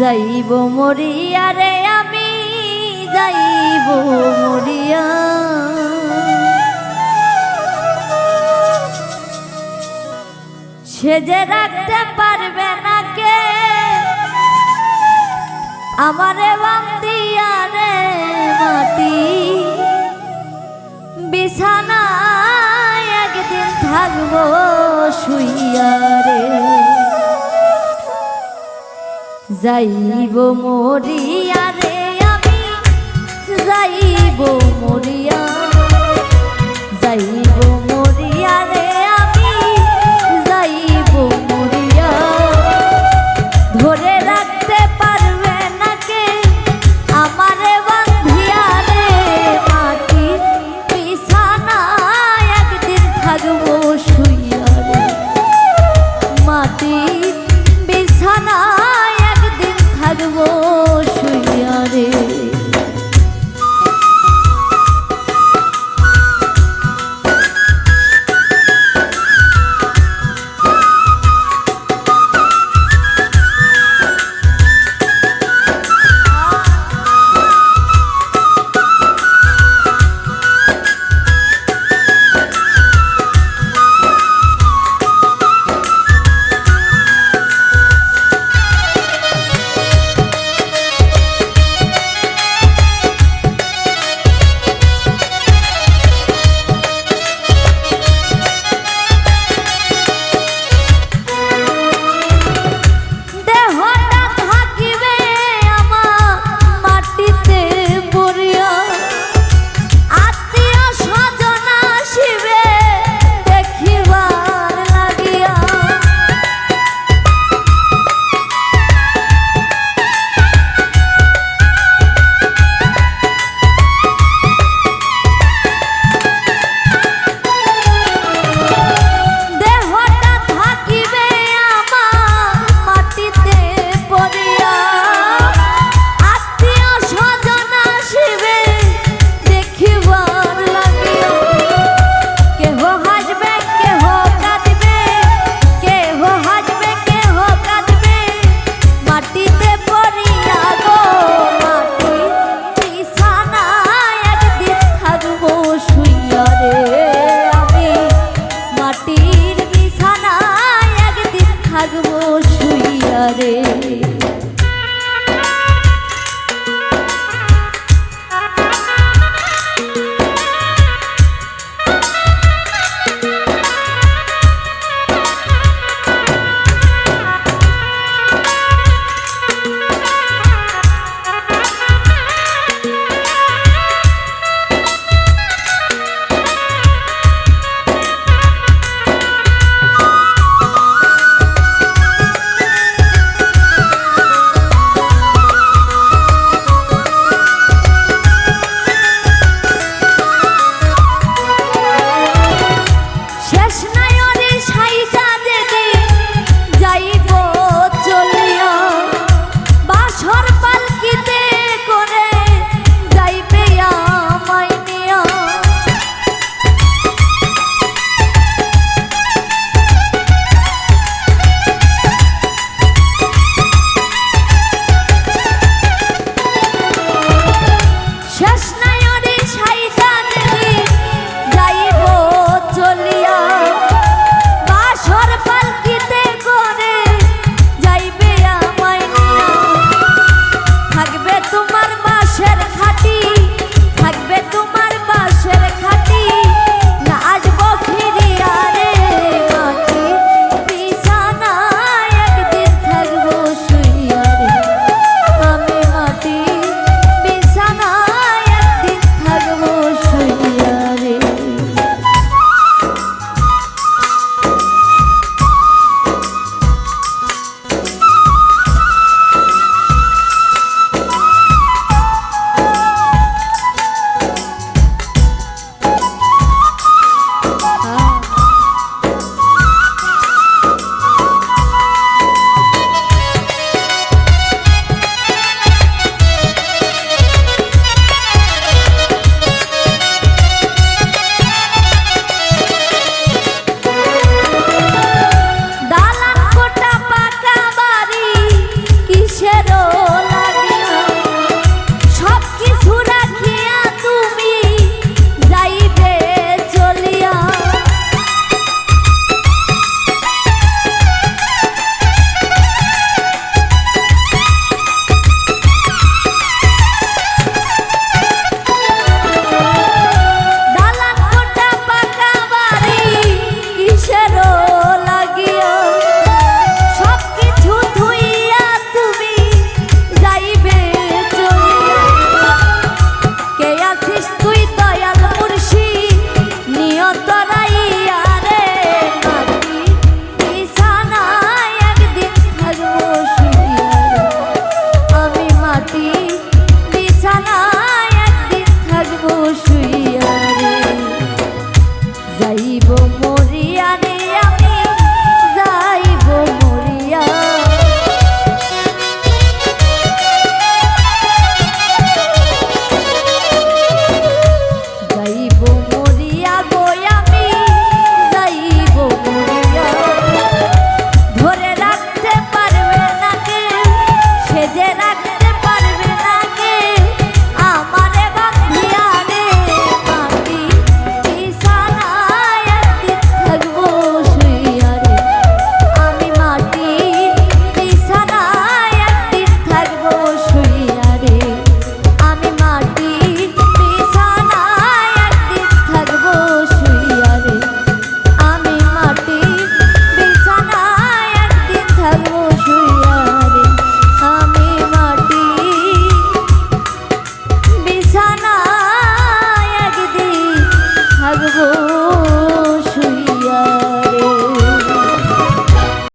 যাইব মরিয়া রে, আমি যাইব মরিয়া। সেজে রাখতে পারবে না কে, আমারে বান্দিয়া রে মাটি। বিছানায় একদিন থাকব শুইয়া। যাইব মরিয়া রে আমি যাইব মরিয়া যাইব মরিয়া রে